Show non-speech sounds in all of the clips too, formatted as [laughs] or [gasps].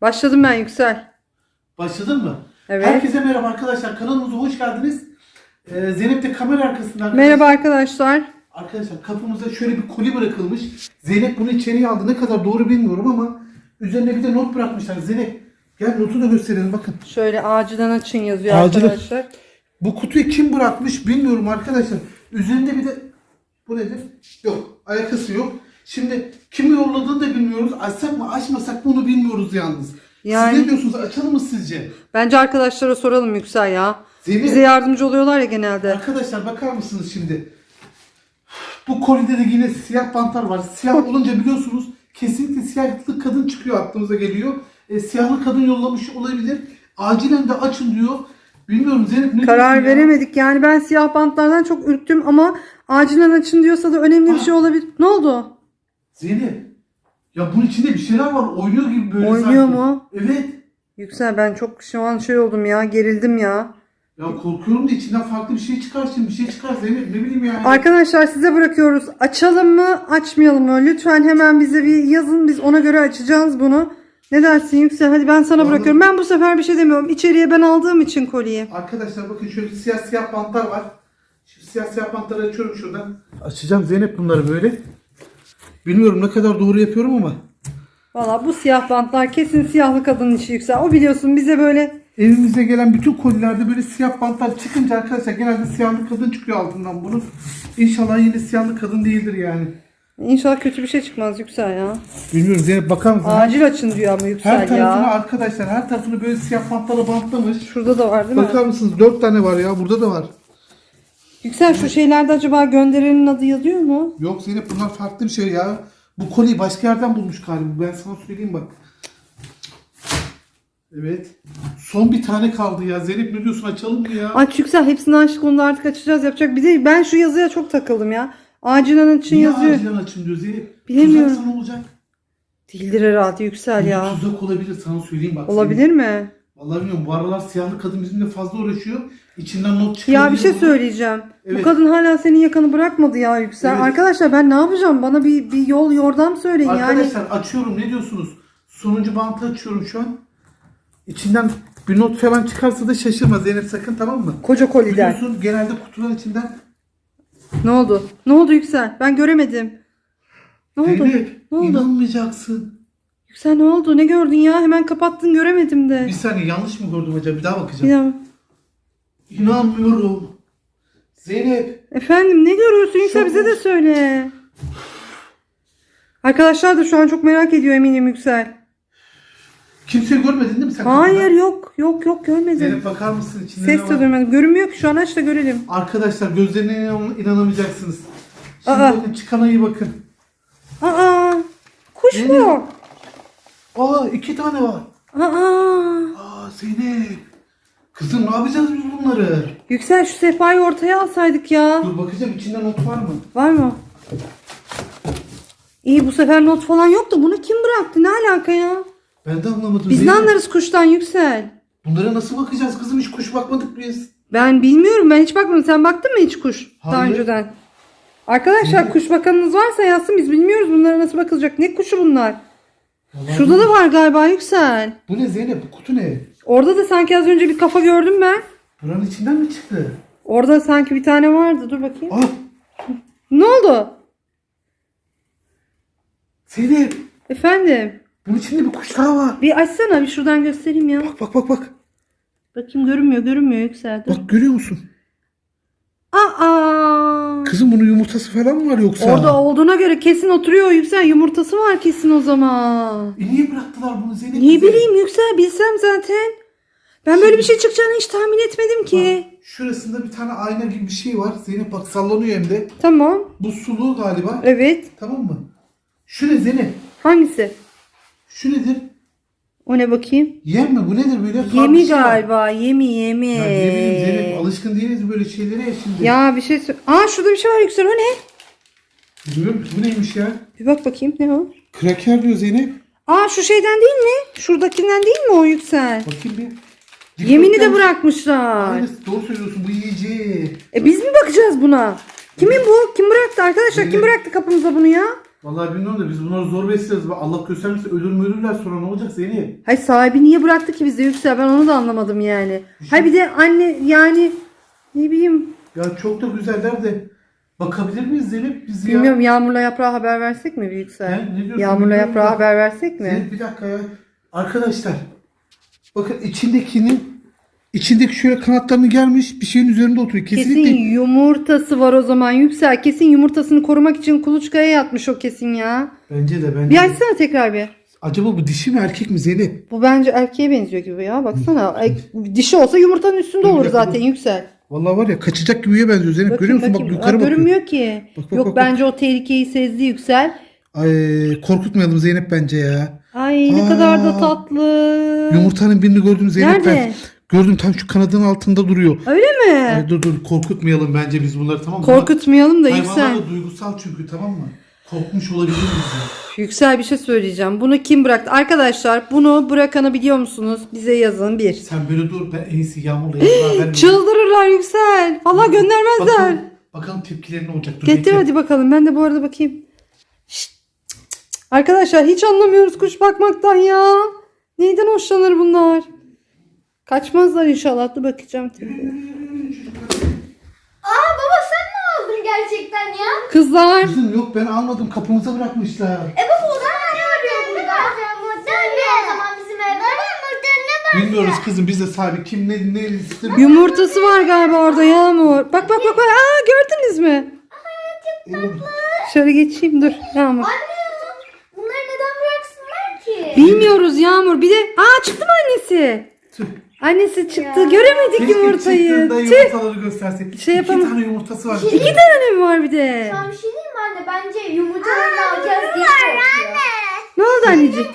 Başladım ben Yüksel. Başladın mı? Evet. Herkese merhaba arkadaşlar. Kanalımıza hoş geldiniz. Ee, Zeynep de kamera arkasında. arkadaşlar. Merhaba arkadaşlar. Arkadaşlar kapımızda şöyle bir koli bırakılmış. Zeynep bunu içeriye aldı. Ne kadar doğru bilmiyorum ama üzerine bir de not bırakmışlar. Zeynep gel notu da gösterelim bakın. Şöyle acilen açın yazıyor Acilen. arkadaşlar. Bu kutuyu kim bırakmış bilmiyorum arkadaşlar. Üzerinde bir de bu nedir? Yok. Ayakası yok. Şimdi kim yolladığını da bilmiyoruz. Açsak mı açmasak mı onu bilmiyoruz yalnız. Yani- Siz ne diyorsunuz? Açalım mı sizce? Bence arkadaşlara soralım Yüksel ya. Zeynep. Bize yardımcı oluyorlar ya genelde. Arkadaşlar bakar mısınız şimdi? Bu kolide de yine siyah bantlar var. Siyah [laughs] olunca biliyorsunuz kesinlikle siyahlı kadın çıkıyor aklımıza geliyor. E, siyahlı kadın yollamış olabilir. Acilen de açın diyor. Bilmiyorum Zeynep ne Karar ya? veremedik. Yani ben siyah bantlardan çok ürktüm ama acilen açın diyorsa da önemli bir Ah. şey olabilir. Ne oldu? Zeynep. Ya bunun içinde bir şeyler var. Oynuyor gibi böyle Oynuyor sanki. mu? Evet. Yüksel ben çok şu an şey oldum ya. Gerildim ya. Ya korkuyorum da içinden farklı bir şey çıkar şimdi. Bir şey çıkar Zeynep. Ne bileyim yani. Arkadaşlar size bırakıyoruz. Açalım mı, açmayalım mı? Lütfen hemen bize bir yazın. Biz ona göre açacağız bunu. Ne dersin Yüksel? Hadi ben sana Vallahi- bırakıyorum. Ben bu sefer bir şey demiyorum. İçeriye ben aldığım için kolyeyi. Arkadaşlar bakın şöyle siyah siyah bantlar var. Şu siyah siyah bantları açıyorum şuradan. Açacağım Zeynep bunları böyle. Bilmiyorum ne kadar doğru yapıyorum ama. Valla bu siyah bantlar kesin siyahlı kadının işi Yüksel. O biliyorsun bize böyle Evimize gelen bütün kolilerde böyle siyah bantlar çıkınca arkadaşlar genelde siyahlı kadın çıkıyor altından bunun. İnşallah yine siyahlı kadın değildir yani. İnşallah kötü bir şey çıkmaz Yüksel ya. Bilmiyorum Zeynep bakar mısın? Acil açın diyor ama her Yüksel tarafını ya. arkadaşlar her tarafını böyle siyah bantlarla bantlamış. Şurada da var değil mi? Bakar mısınız? Dört tane var ya. Burada da var. Yüksel şu şeylerde acaba gönderenin adı yazıyor mu? Yok Zeynep bunlar farklı bir şey ya. Bu koliyi başka yerden bulmuş galiba. Ben sana söyleyeyim bak. Evet. Son bir tane kaldı ya. Zeynep ne diyorsun açalım mı ya? Aç Yüksel hepsini aşık onu da artık açacağız yapacak. Bir de ben şu yazıya çok takıldım ya. Acilen açın Niye yazıyor. acilen açın diyor Zeynep? Bilemiyorum. Tuzak sana olacak. Değildir herhalde Yüksel ya. Tuzak olabilir sana söyleyeyim bak. Olabilir mi? Vallahi bilmiyorum. Bu aralar siyahlı kadın bizimle fazla uğraşıyor. İçinden not çıkıyor. Ya bir şey söyleyeceğim. Bu Evet. kadın hala senin yakanı bırakmadı ya Yüksel. Evet. Arkadaşlar ben ne yapacağım? Bana bir, bir yol yordam söyleyin yani. Arkadaşlar açıyorum. Ne diyorsunuz? Sonuncu bantı açıyorum şu an. İçinden bir not falan çıkarsa da şaşırma Zeynep sakın tamam mı? Koca koliden. Biliyorsun genelde kutuların içinden Ne oldu? Ne oldu Yüksel? Ben göremedim. Ne oldu? Zeynep Ne oldu? inanmayacaksın. Yüksel ne oldu? Ne gördün ya? Hemen kapattın göremedim de. Bir saniye yanlış mı gördüm acaba? Bir daha bakacağım. daha- İnanmıyorum. Zeynep. Efendim ne görüyorsun Yüksel bize de söyle. Arkadaşlar da şu an çok merak ediyor eminim Yüksel. Kimseyi görmedin değil mi sen? Hayır kapıda? yok yok yok görmedim. Zeynep bakar mısın içinde Ses ne de var? duymadım. Görünmüyor ki şu an aç da görelim. Arkadaşlar gözlerine inan- inanamayacaksınız. Şimdi Aa. bakın çıkana iyi bakın. Aa kuş Zeynep. Aa iki tane var. Aa Aa Zeynep. Kızım ne yapacağız biz bunları? Yüksel şu sehpayı ortaya alsaydık ya. Dur bakacağım içinde not var mı? Var mı? İyi bu sefer not falan yok da bunu kim bıraktı? Ne alaka ya? Ben de anlamadım. Biz ne Zeynep. anlarız kuştan Yüksel? Bunlara nasıl bakacağız kızım? Hiç kuş bakmadık biz. Ben bilmiyorum. Ben hiç bakmadım. Sen baktın mı hiç kuş daha Hayır. önceden? Arkadaşlar kuş bakanınız varsa yazsın. Biz bilmiyoruz bunlara nasıl bakılacak. Ne kuşu bunlar? Şurada da var galiba Yüksel. Bu ne Zeynep? Bu kutu ne? Orada da sanki az önce bir kafa gördüm ben. Buranın içinden mi çıktı? Orada sanki bir tane vardı. Dur bakayım. Ah Ne oldu? Zeynep. Efendim? Bunun içinde bir kuş daha var. Bir açsana. Bir şuradan göstereyim ya. Bak bak bak bak. Bakayım görünmüyor. Görünmüyor Yüksel. Dur. Bak görüyor musun? Aa! Kızım bunun yumurtası falan mı var yoksa? Orada olduğuna göre kesin oturuyor Yüksel. Yumurtası var kesin o zaman. E niye bıraktılar bunu Zeynep? Niye bize? bileyim Yüksel bilsem zaten. Ben böyle bir şey çıkacağını hiç tahmin etmedim ki. Bak, şurasında bir tane ayna gibi bir şey var. Zeynep bak sallanıyor hem de. Tamam. Bu sulu galiba. Evet. Tamam mı? Şu ne Zeynep? Hangisi? Şu nedir? O ne bakayım? Yem mi? Bu nedir böyle? Yemi var. galiba. Yemi yemi. Ya ne bileyim Zeynep alışkın değiliz böyle şeylere ya şimdi. Ya bir şey sö- Aa şurada bir şey var Yüksel. O ne? Bilmiyorum ki bu neymiş ya? Bir bak bakayım ne o? Kraker diyor Zeynep. Aa şu şeyden değil mi? Şuradakinden değil mi o Yüksel? Bakayım bir. Yemini de Dikdörtgen- bırakmışlar. Aynısı doğru söylüyorsun bu yiyici. E biz mi bakacağız buna? Kimin bu? Kim bıraktı arkadaşlar? Kim bıraktı kapımıza bunu ya? Vallahi bilmiyorum da biz bunları zor. Bak Allah göstermesin ölür mü ölürler sonra ne olacak Zeynep? Hayır sahibi niye bıraktı ki bizi Yüksel ben onu da anlamadım yani. Hayır bir de anne yani ne bileyim Ya çok da güzeller de bakabilir miyiz Zeynep biz ya? bilmiyorum Yağmur'la Yaprağa haber versek mi Yüksel? He, ne diyorsun? Yağmur'la Bilmiyorum Yaprağa da. haber versek mi? Zeynep bir dakika ya. Arkadaşlar bakın içindekinin içindeki şöyle kanatlarını gelmiş bir şeyin üzerinde oturuyor. Kesinlikle Kesin yumurtası var o zaman Yüksel. Kesin yumurtasını korumak için kuluçkaya yatmış o kesin ya. bence de bence. Bir de. açsana tekrar bir. Acaba bu dişi mi erkek mi Zeynep? Bu bence erkeğe benziyor gibi ya. Baksana. Ay, Dişi olsa yumurtanın üstünde olur zaten. Yüksel. Vallahi var ya kaçacak gibiye benziyor Zeynep. Bakayım, Görüyor musun? bakayım. Bak yukarı Aa, bakıyor. Görünmüyor ki. Bak, bak, Yok bak, bak. bence o tehlikeyi sezdi Yüksel. Ay, korkutmayalım Zeynep bence ya. Ay ne Aa, kadar da tatlı. Yumurtanın birini gördüm Zeynep Nerede? ben. Gördüm tam şu kanadının altında duruyor. Öyle mi? Ay, dur dur korkutmayalım bence biz bunları tamam mı? Korkutmayalım da Yüksel. Hayvanlar da duygusal çünkü tamam mı? Korkmuş olabiliriz ya. Yüksel bir şey söyleyeceğim. Bunu kim bıraktı? Arkadaşlar bunu bırakanı biliyor musunuz? Bize yazın bir. Sen böyle dur ben en iyisi yağmurla. [gasps] Çıldırırlar Yüksel. Valla göndermezler. Bakalım, bakalım tepkileri ne olacak. Dur, Getir bekle. hadi bakalım. Ben de bu arada bakayım. Şşt, cık, cık, cık. Arkadaşlar hiç anlamıyoruz kuş bakmaktan ya. Neyden hoşlanır bunlar? Kaçmazlar inşallah. Dur bakacağım. Aa baba sen mi aldın gerçekten ya? Kızlar. Kızım yok ben almadım kapımıza bırakmışlar. E baba o zaman ne arıyor burada? Sen mi o zaman bizim evde? Bilmiyoruz kızım biz de sahibi kim ne ne istemiyor. Yumurtası var galiba orada Yağmur. Bak bak bak. bak. Aa gördünüz mü? Şöyle geçeyim dur Yağmur. Anne bunları neden bıraksınlar ki? Bilmiyoruz Yağmur. Bir de aa çıktı mı annesi? Tüh. Annesi çıktı. Göremedik Keşke yumurtayı. çıktığında Tüh. yumurtaları göstersek. Şey yapalım. İki tane yumurtası var. İki tane mi var bir de? Sana bir şey diyeyim mi anne? Bence yumurtalarını alacağız diye korkuyor. Ne oldu anneciğim?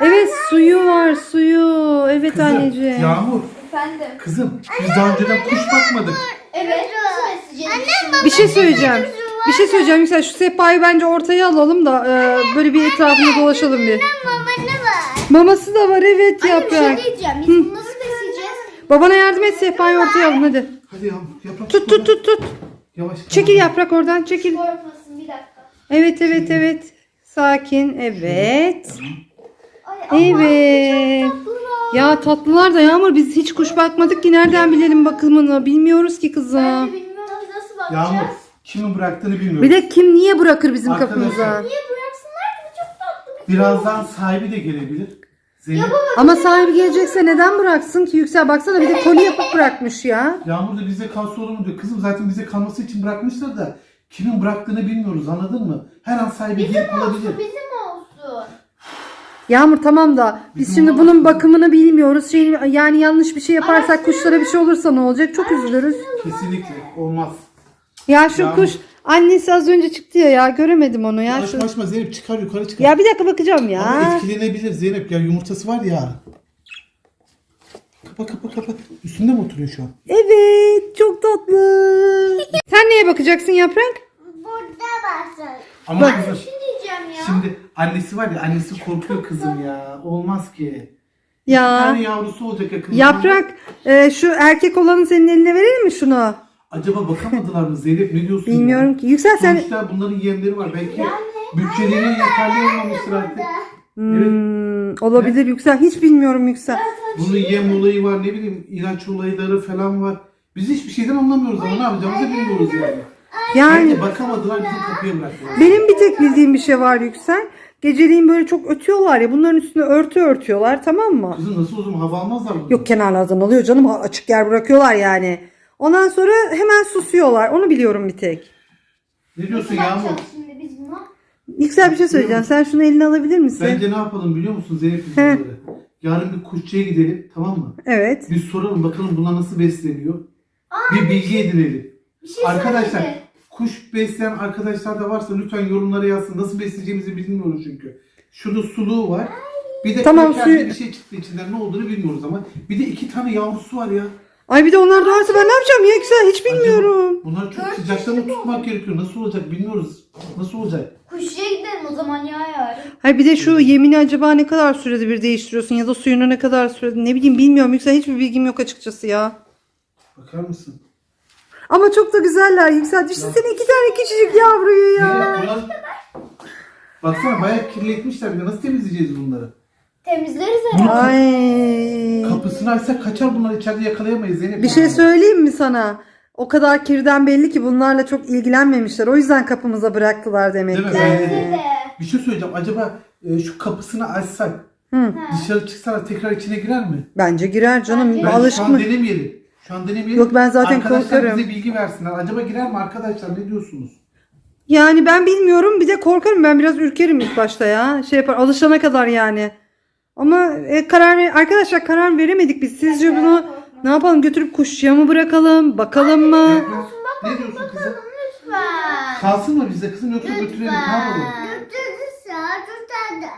Evet suyu var suyu. Evet Kızım, anneciğim. Yağmur Efendim. kızım biz daha önceden kuş bakmadık. Evet. Annem Bir şey söyleyeceğim. Bir şey söyleyeceğim. Mesela şu sehpayı bence ortaya alalım da e, böyle bir etrafında dolaşalım bir. Maması da var evet Anne bir şey diyeceğim. Biz bunu nasıl besleyeceğiz? Babana yardım et sehpayı ortaya alın hadi. Hadi Yağmur yaprak. Tut tut tut tut. Yavaş. Çekil yaprak oradan çekil. Korkmasın bir dakika. Evet evet evet. Sakin evet. Ay Evet. tatlılar. Ya tatlılar da Yağmur biz hiç kuş bakmadık ki nereden bilelim bakımını bilmiyoruz ki Ben kızım. de bilmiyorum biz nasıl bakacağız? Yağmur kimin bıraktığını bilmiyoruz. Bir de kim niye bırakır bizim Arkadaşlar. kapımıza? Niye bıraksınlar ki? Bu çok tatlı bir Birazdan sahibi de gelebilir. Zeynep. Ama sahibi gelecekse neden bıraksın ki Yüksel baksana bir de koli yapıp bırakmış ya. Yağmur da bize kalsa olur mu diyor. Kızım zaten bize kalması için bırakmışlar da kimin bıraktığını bilmiyoruz anladın mı? Her an sahibi gelip olabilir. Bizim olsun. Yağmur tamam da biz Bizim şimdi olmaz bunun bakımını bilmiyoruz. Şey, yani yanlış bir şey yaparsak kuşlara bir şey olursa ne olacak? Çok üzülürüz. Kesinlikle olmaz. Ya şu Yağmur. kuş annesi az önce çıktı ya ya göremedim onu ya. Açma açma Zeynep çıkar yukarı çıkar. Ya bir dakika bakacağım Ama ya. etkilenebilir Zeynep ya yumurtası var ya. Kapa kapa kapa. Üstünde mi oturuyor şu an? Evet çok tatlı. [laughs] Sen neye bakacaksın yaprak? Burada basın. Ama Bak. kızım şey diyeceğim ya. şimdi annesi var ya annesi korkuyor kızım ya. Olmaz ki. Bir Ya tane yavrusu olacak yakında. yaprak e, şu erkek olanı senin eline verelim mi şunu? Acaba bakamadılar mı Zeynep ne diyorsun Bilmiyorum ya? ki. Yüksel sen Sonuçta bunların yemleri var. Belki bütçeleri yeterli olmamıştır artık. Hmm, olabilir Yüksel. Hiç bilmiyorum Yüksel. Bunun yem olayı var ne bileyim ilaç olayları falan var. Biz hiçbir şeyden anlamıyoruz ama ne yapacağımızı bilmiyoruz yani. Yani Bence bakamadılar bizim kapıya bıraktılar. benim bir tek bildiğim bir şey var Yüksel. Geceliğin böyle çok ötüyorlar ya. Bunların üstüne örtü örtüyorlar tamam mı? Kızım nasıl o zaman hava almazlar mı? Yok kenarlardan alıyor canım. Açık yer bırakıyorlar yani. Ondan sonra hemen susuyorlar. Onu biliyorum bir tek. Ne diyorsun Yağmur? bakacağız şimdi biz buna? Yüksel bir şey söyleyeceğim. Sen şunu eline alabilir misin? Bence ne yapalım biliyor musun Zeynep biz He. bunları? Yarın bir kuşçuya gidelim tamam mı? Evet. Bir soralım bakalım bunlar nasıl besleniyor. bir bilgi edinelim. Bir şey Arkadaşlar söyledi. kuş besleyen arkadaşlar da varsa lütfen yorumlara yazsın. Nasıl besleyeceğimizi bilmiyoruz çünkü. Şurada suluğu var. Bir de Tamam, krakerli suyu- bir şey çıktı içinden ne olduğunu bilmiyoruz ama. Bir de iki tane yavrusu var ya. Ay bir de onlar doğarsa ben ne yapacağım ya Yüksel? Hiç bilmiyorum. Bunlar çok sıcakta mı tutmak gerekiyor? Nasıl olacak bilmiyoruz. Nasıl olacak? Kuşçuya gidelim o zaman ya yarın. Hayır bir de şu yemini acaba ne kadar sürede bir değiştiriyorsun ya da suyunu ne kadar sürede ne bileyim bilmiyorum Yüksel hiçbir bilgim yok açıkçası ya. Bakar mısın? Ama çok da güzeller Yüksel. Düşünsene iki tane küçücük yavruyu ya. Bunlar Baksana bayağı kirletmişler bir de nasıl temizleyeceğiz bunları? Temizleriz herhalde. Ay. kapısını açsak kaçar bunlar içeride yakalayamayız Zeynep. Bir şey söyleyeyim mi sana? O kadar kirden belli ki bunlarla çok ilgilenmemişler. O yüzden kapımıza bıraktılar demek Değil mi? ki. Bence Bence de. Bir şey söyleyeceğim acaba e, şu kapısını açsak Hı. dışarı çıksana tekrar içine girer mi? Bence girer canım. Bence- Ben Alışık şu mı? an denemeyelim. Şu an denemeyelim. Yok, ben zaten Arkadaşlar korkarım. bize bilgi versinler. Acaba girer mi arkadaşlar ne diyorsunuz? Yani ben bilmiyorum. Bir de korkarım. Ben biraz ürkerim ilk başta ya. Şey yapar alışana kadar yani. Ama e, karar ver- arkadaşlar karar veremedik biz. Sizce bunu ne yapalım? Götürüp kuşçuya mı bırakalım? Bakalım mı? ne diyorsun kızım? Lütfen. Kalsın mı bize kızım yoksa götürelim ne yapalım? Götürürse götürür.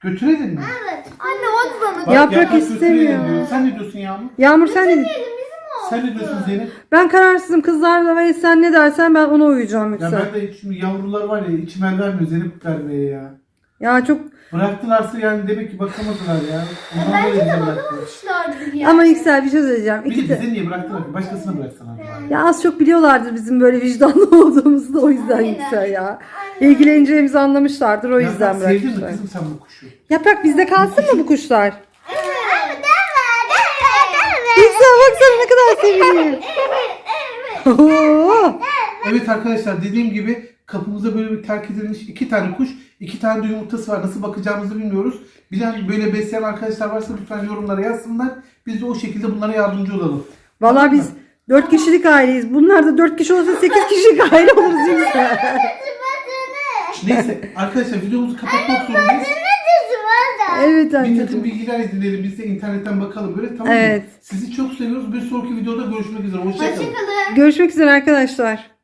Götürelim mi? Evet. Anne o da Bak, Yaprak götürelim istemiyor. diyor. Sen ne diyorsun Yağmur? Yağmur sen ne? Sen ne diyorsun Zeynep? Ben kararsızım kızlarla ve sen ne dersen ben ona uyacağım Ya ben de şimdi yavrular var ya içim el vermiyor Zeynep vermeye ya. Ya çok Bıraktılarsa yani demek ki bakamadılar ya. Ondan Bence de bakamamışlardır ya. ama Yüksel bir şey söyleyeceğim. Bir İki de bize niye bıraktılar ki? Başkasına bıraksalar. Ya az çok biliyorlardır bizim böyle vicdanlı [laughs] olduğumuzu da o yüzden Aynen. Yüksel ya. İlgileneceğimizi anlamışlardır o Ya yüzden sen sevdin mi bırakmışlar. kızım sen bu kuşu? Yaprak bizde kalsın mı bu kuşlar? Yüksel baksana ne kadar seviniyor. [laughs] Evet arkadaşlar dediğim gibi kapımıza böyle bir terk edilmiş iki tane kuş, iki tane de yumurtası var. Nasıl bakacağımızı bilmiyoruz. Bilen böyle besleyen arkadaşlar varsa lütfen yorumlara yazsınlar. Biz de o şekilde bunlara yardımcı olalım. Vallahi biz dört kişilik aileyiz. Bunlar da dört kişi olsa sekiz kişilik aile oluruz Yüksel. Neyse arkadaşlar videomuzu kapatmak zorundayız. Evet Bir takım anneciğim. bilgiler edinelim. Biz de internetten bakalım böyle tamam mı? Evet. Sizi çok seviyoruz. Bir sonraki videoda görüşmek üzere. Hoşçakalın. Hoşçakalın. Görüşmek üzere arkadaşlar.